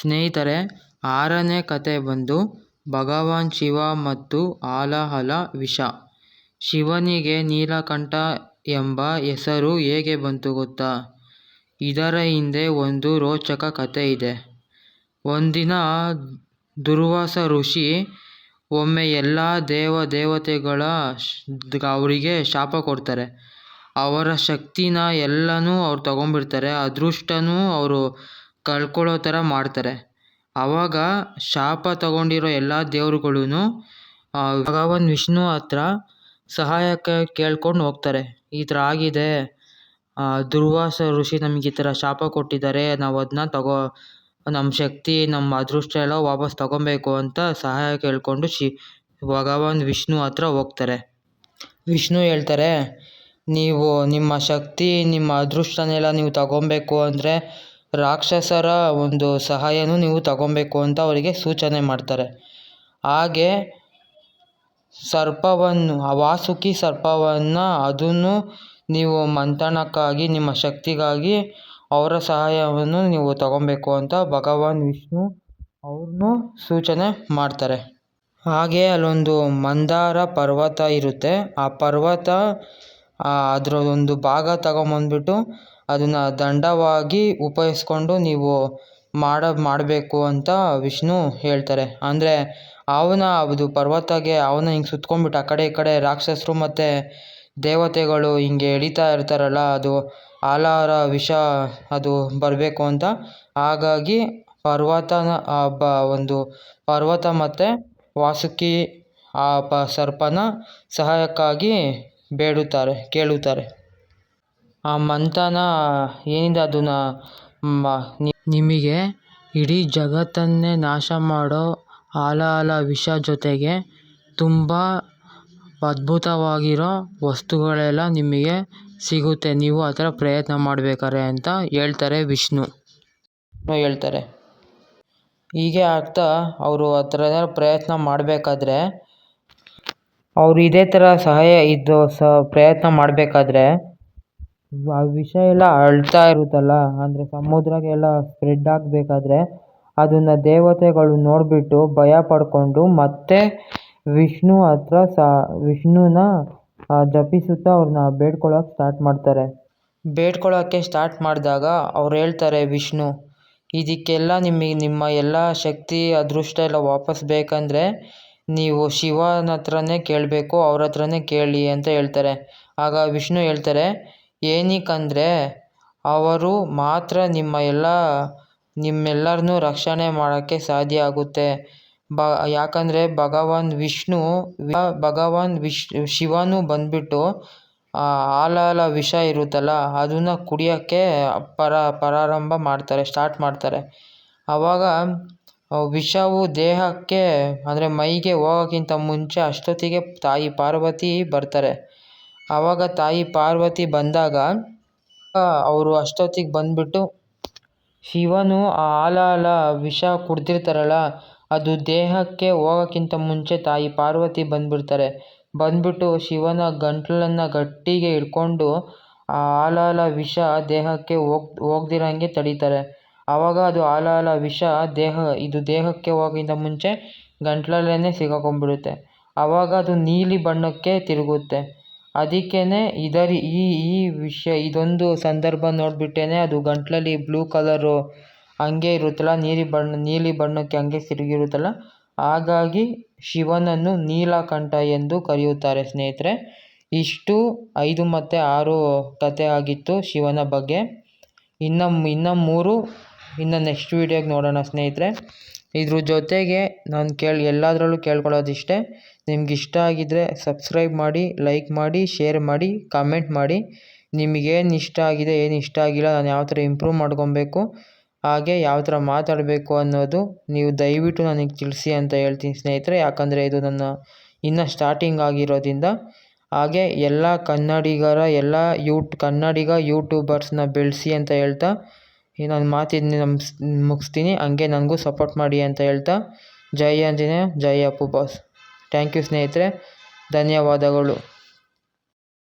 ಸ್ನೇಹಿತರೆ, ಆರನೇ ಕತೆ ಬಂದು ಭಗವಾನ್ ಶಿವ ಮತ್ತು ಆಲಹಲ ವಿಷ. ಶಿವನಿಗೆ ನೀಲಕಂಠ ಎಂಬ ಹೆಸರು ಹೇಗೆ ಬಂತು ಗೊತ್ತಾ? ಇದರ ಹಿಂದೆ ಒಂದು ರೋಚಕ ಕತೆ ಇದೆ. ಒಂದಿನ ದುರ್ವಾಸ ಋಷಿ ಒಮ್ಮೆ ಎಲ್ಲ ದೇವ ದೇವತೆಗಳ ಅವರಿಗೆ ಶಾಪ ಕೊಡ್ತಾರೆ. ಅವರ ಶಕ್ತಿನ ಎಲ್ಲನೂ ಅವ್ರು ತಗೊಂಡ್ಬಿಡ್ತಾರೆ. ಅದೃಷ್ಟನೂ ಅವರು ಕಳ್ಕೊಳ್ಳೋ ಥರ ಮಾಡ್ತಾರೆ. ಆವಾಗ ಶಾಪ ತಗೊಂಡಿರೋ ಎಲ್ಲ ದೇವರುಗಳೂ ಭಗವಾನ್ ವಿಷ್ಣು ಹತ್ರ ಸಹಾಯಕ್ಕೆ ಕೇಳ್ಕೊಂಡು ಹೋಗ್ತಾರೆ. ಈ ಥರ ಆಗಿದೆ. ದುರ್ವಾಸ ಋಷಿ ನಮಗೆ ಈ ಥರ ಶಾಪ ಕೊಟ್ಟಿದ್ದಾರೆ. ನಾವು ಅದನ್ನ ತಗೋ ನಮ್ಮ ಶಕ್ತಿ ನಮ್ಮ ಅದೃಷ್ಟ ಎಲ್ಲ ವಾಪಸ್ ತಗೊಬೇಕು ಅಂತ ಸಹಾಯ ಕೇಳಿಕೊಂಡು ಶಿ, ಭಗವಾನ್ ವಿಷ್ಣು ಹತ್ರ ಹೋಗ್ತಾರೆ. ವಿಷ್ಣು ಹೇಳ್ತಾರೆ, ನೀವು ನಿಮ್ಮ ಶಕ್ತಿ, ನಿಮ್ಮ ಅದೃಷ್ಟನೆಲ್ಲ ನೀವು ತಗೊಬೇಕು ಅಂದರೆ ರಾಕ್ಷಸರ ಒಂದು ಸಹಾಯನೂ ನೀವು ತಗೊಬೇಕು ಅಂತ ಅವರಿಗೆ ಸೂಚನೆ ಮಾಡ್ತಾರೆ. ಹಾಗೆ ಸರ್ಪವನ್ನು, ಆ ವಾಸುಕಿ ಸರ್ಪವನ್ನು ಅದನ್ನು ನೀವು ಮಂಥನಕ್ಕಾಗಿ, ನಿಮ್ಮ ಶಕ್ತಿಗಾಗಿ ಅವರ ಸಹಾಯವನ್ನು ನೀವು ತಗೊಬೇಕು ಅಂತ ಭಗವಾನ್ ವಿಷ್ಣು ಅವ್ರನ್ನೂ ಸೂಚನೆ ಮಾಡ್ತಾರೆ. ಹಾಗೆ ಅಲ್ಲೊಂದು ಮಂದಾರ ಪರ್ವತ ಇರುತ್ತೆ. ಆ ಪರ್ವತ ಅದರ ಒಂದು ಭಾಗ ತಗೊಂಬಂದ್ಬಿಟ್ಟು ಅದನ್ನು ದಂಡವಾಗಿ ಉಪಯೋಗಿಸ್ಕೊಂಡು ನೀವು ಮಾಡ, ಮಾಡಬೇಕು ಅಂತ ವಿಷ್ಣು ಹೇಳ್ತಾರೆ. ಅಂದರೆ ಅವನ, ಅದು ಪರ್ವತಗೆ ಅವನ ಹಿಂಗೆ ಸುತ್ಕೊಂಡ್ಬಿಟ್ಟು, ಆ ಕಡೆ ಈ ಕಡೆ ರಾಕ್ಷಸರು ಮತ್ತು ದೇವತೆಗಳು ಹಿಂಗೆ ಎಳೀತಾ ಇರ್ತಾರಲ್ಲ, ಅದು ಆಲಾರ ವಿಷ ಅದು ಬರಬೇಕು ಅಂತ. ಹಾಗಾಗಿ ಪರ್ವತನ ಬ, ಒಂದು ಪರ್ವತ ಮತ್ತು ವಾಸುಕಿ, ಆ ಪ ಸರ್ಪನ ಸಹಾಯಕ್ಕಾಗಿ ಬೇಡುತ್ತಾರೆ, ಕೇಳುತ್ತಾರೆ. ಆ ಮಂಥನ ಏನಿದೆ ಅದನ್ನು ನಿಮಗೆ ಇಡೀ ಜಗತ್ತನ್ನೇ ನಾಶ ಮಾಡೋ ಹಾಲಾಹಲ ವಿಷ ಜೊತೆಗೆ ತುಂಬ ಅದ್ಭುತವಾಗಿರೋ ವಸ್ತುಗಳೆಲ್ಲ ನಿಮಗೆ ಸಿಗುತ್ತೆ. ನೀವು ಆ ಥರ ಪ್ರಯತ್ನ ಮಾಡ್ಬೇಕಾದ್ರೆ ಅಂತ ಹೇಳ್ತಾರೆ ವಿಷ್ಣು. ಹೇಳ್ತಾರೆ. ಹೀಗೆ ಆಗ್ತಾ ಅವರು ಆ ಥರ ಏನಾದ್ರು ಪ್ರಯತ್ನ ಮಾಡಬೇಕಾದ್ರೆ, ಅವರು ಇದೇ ಥರ ಸಹಾಯ ಇದು ಸ ಪ್ರಯತ್ನ ಮಾಡಬೇಕಾದ್ರೆ ಆ ವಿಷ ಎಲ್ಲ ಅಳ್ತಾ ಇರುತ್ತಲ್ಲ? ಅಂದರೆ ಸಮುದ್ರಕ್ಕೆಲ್ಲ ಸ್ಪ್ರೆಡ್ ಆಗಬೇಕಾದ್ರೆ ಅದನ್ನು ದೇವತೆಗಳು ನೋಡಿಬಿಟ್ಟು ಭಯ ಪಡ್ಕೊಂಡು ಮತ್ತೆ ವಿಷ್ಣು ಹತ್ರ ಸಹ ವಿಷ್ಣುನ ಜಪಿಸುತ್ತಾ ಅವ್ರನ್ನ ಬೇಡ್ಕೊಳ್ಳೋಕೆ ಸ್ಟಾರ್ಟ್ ಮಾಡ್ತಾರೆ. ಬೇಡ್ಕೊಳ್ಳೋಕ್ಕೆ ಸ್ಟಾರ್ಟ್ ಮಾಡಿದಾಗ ಅವ್ರು ಹೇಳ್ತಾರೆ, ವಿಷ್ಣು, ಇದಕ್ಕೆಲ್ಲ ನಿಮಗೆ ನಿಮ್ಮ ಎಲ್ಲ ಶಕ್ತಿ, ಅದೃಷ್ಟ ಎಲ್ಲ ವಾಪಸ್ ಬೇಕಂದರೆ ನೀವು ಶಿವನ ಹತ್ರನೇ ಕೇಳಬೇಕು, ಅವ್ರ ಹತ್ರನೇ ಕೇಳಿ ಅಂತ ಹೇಳ್ತಾರೆ. ಆಗ ವಿಷ್ಣು ಹೇಳ್ತಾರೆ ಏನಕ್ಕಂದರೆ ಅವರು ಮಾತ್ರ ನಿಮ್ಮ ಎಲ್ಲ, ನಿಮ್ಮೆಲ್ಲರನ್ನೂ ರಕ್ಷಣೆ ಮಾಡೋಕ್ಕೆ ಸಾಧ್ಯ ಆಗುತ್ತೆ. ಬ, ಯಾಕಂದರೆ ಭಗವಾನ್ ವಿಷ್ಣು ಭಗವಾನ್ ವಿಶ್, ಶಿವನು ಬಂದುಬಿಟ್ಟು ಹಾಲಾಲ ವಿಷ ಇರುತ್ತಲ್ಲ, ಅದನ್ನು ಕುಡಿಯೋಕ್ಕೆ ಪರ, ಪ್ರಾರಂಭ ಮಾಡ್ತಾರೆ ಸ್ಟಾರ್ಟ್ ಮಾಡ್ತಾರೆ. ಆವಾಗ ವಿಷವು ದೇಹಕ್ಕೆ, ಅಂದರೆ ಮೈಗೆ ಹೋಗೋಕ್ಕಿಂತ ಮುಂಚೆ ಅಷ್ಟೊತ್ತಿಗೆ ತಾಯಿ ಪಾರ್ವತಿ ಬರ್ತಾರೆ. ಆವಾಗ ತಾಯಿ ಪಾರ್ವತಿ ಬಂದಾಗ ಅವರು ಅಷ್ಟೊತ್ತಿಗೆ ಬಂದುಬಿಟ್ಟು ಶಿವನು ಆ ಹಾಲಾಹಲ ವಿಷ ಕುಡ್ದಿರ್ತಾರಲ್ಲ, ಅದು ದೇಹಕ್ಕೆ ಹೋಗೋಕ್ಕಿಂತ ಮುಂಚೆ ತಾಯಿ ಪಾರ್ವತಿ ಬಂದುಬಿಡ್ತಾರೆ ಬಂದುಬಿಟ್ಟು ಶಿವನ ಗಂಟ್ಲನ್ನು ಗಟ್ಟಿಗೆ ಹಿಡ್ಕೊಂಡು ಆ ಆಲಾಲ ವಿಷ ದೇಹಕ್ಕೆ ಹೋಗ್, ಹೋಗ್ದಿರಂಗೆ ತಡೀತಾರೆ. ಆವಾಗ ಅದು ಹಾಲಾಹಲ ವಿಷ ದೇಹ, ಇದು ದೇಹಕ್ಕೆ ಹೋಗೋಕ್ಕಿಂತ ಮುಂಚೆ ಗಂಟ್ಲಲ್ಲೇ ಸಿಗಾಕೊಂಡ್ಬಿಡುತ್ತೆ ಆವಾಗ ಅದು ನೀಲಿ ಬಣ್ಣಕ್ಕೆ ತಿರುಗುತ್ತೆ. ಅದಕ್ಕೇ ಇದರ ಈ ಈ ವಿಷಯ, ಇದೊಂದು ಸಂದರ್ಭ ನೋಡಿಬಿಟ್ಟೇ ಅದು ಗಂಟಲಲ್ಲಿ ಬ್ಲೂ ಕಲರು ಹಂಗೆ ಇರುತ್ತಲ್ಲ, ನೀಲಿ ಬಣ್ಣ, ನೀಲಿ ಬಣ್ಣಕ್ಕೆ ಹಂಗೆ ತಿರುಗಿರುತ್ತಲ್ಲ, ಹಾಗಾಗಿ ಶಿವನನ್ನು ನೀಲಕಂಠ ಎಂದು ಕರೆಯುತ್ತಾರೆ ಸ್ನೇಹಿತರೆ. ಇಷ್ಟು ಐದು ಮತ್ತು ಆರು ಕತೆ ಆಗಿತ್ತು ಶಿವನ ಬಗ್ಗೆ. ಇನ್ನು ಇನ್ನು ಮೂರು, ಇನ್ನು ನೆಕ್ಸ್ಟ್ ವೀಡಿಯೋಗೆ ನೋಡೋಣ ಸ್ನೇಹಿತರೆ. ಇದ್ರ ಜೊತೆಗೆ ನಾನು ಕೇಳಿ, ಎಲ್ಲದರಲ್ಲೂ ಕೇಳ್ಕೊಳ್ಳೋದಿಷ್ಟೇ. ನಿಮ್ಗೆ ಇಷ್ಟ ಆಗಿದ್ದರೆ ಸಬ್ಸ್ಕ್ರೈಬ್ ಮಾಡಿ ಲೈಕ್ ಮಾಡಿ ಶೇರ್ ಮಾಡಿ ಕಮೆಂಟ್ ಮಾಡಿ. ನಿಮಗೇನು ಇಷ್ಟ ಆಗಿದೆ, ಏನು ಇಷ್ಟ ಆಗಿಲ್ಲ, ನಾನು ಯಾವ ಥರ ಇಂಪ್ರೂವ್ ಮಾಡ್ಕೊಬೇಕು, ಹಾಗೆ ಯಾವ ಥರ ಮಾತಾಡಬೇಕು ಅನ್ನೋದು ನೀವು ದಯವಿಟ್ಟು ನನಗೆ ತಿಳಿಸಿ ಅಂತ ಹೇಳ್ತೀನಿ ಸ್ನೇಹಿತರೆ. ಯಾಕಂದರೆ ಇದು ನನ್ನ ಇನ್ನೂ ಸ್ಟಾರ್ಟಿಂಗ್ ಆಗಿರೋದ್ರಿಂದ. ಹಾಗೆ ಎಲ್ಲ ಕನ್ನಡಿಗರ, ಎಲ್ಲ ಯೂಟ್, ಕನ್ನಡಿಗ ಯೂಟ್ಯೂಬರ್ಸ್ನ ಬೆಳೆಸಿ ಅಂತ ಹೇಳ್ತಾ ಈ ನನ್ನ ಮಾತಿನ ನಮ್ಸ್ ಮುಗಿಸ್ತೀನಿ. ಹಂಗೆ ನನಗೂ ಸಪೋರ್ಟ್ ಮಾಡಿ ಅಂತ ಹೇಳ್ತಾ, ಜೈ ಆಂಜನೇಯ ಜೈ ಅಪ್ಪು ಬಾಸ್ ಥ್ಯಾಂಕ್ ಯು ಸ್ನೇಹಿತರೆ. ಧನ್ಯವಾದಗಳು.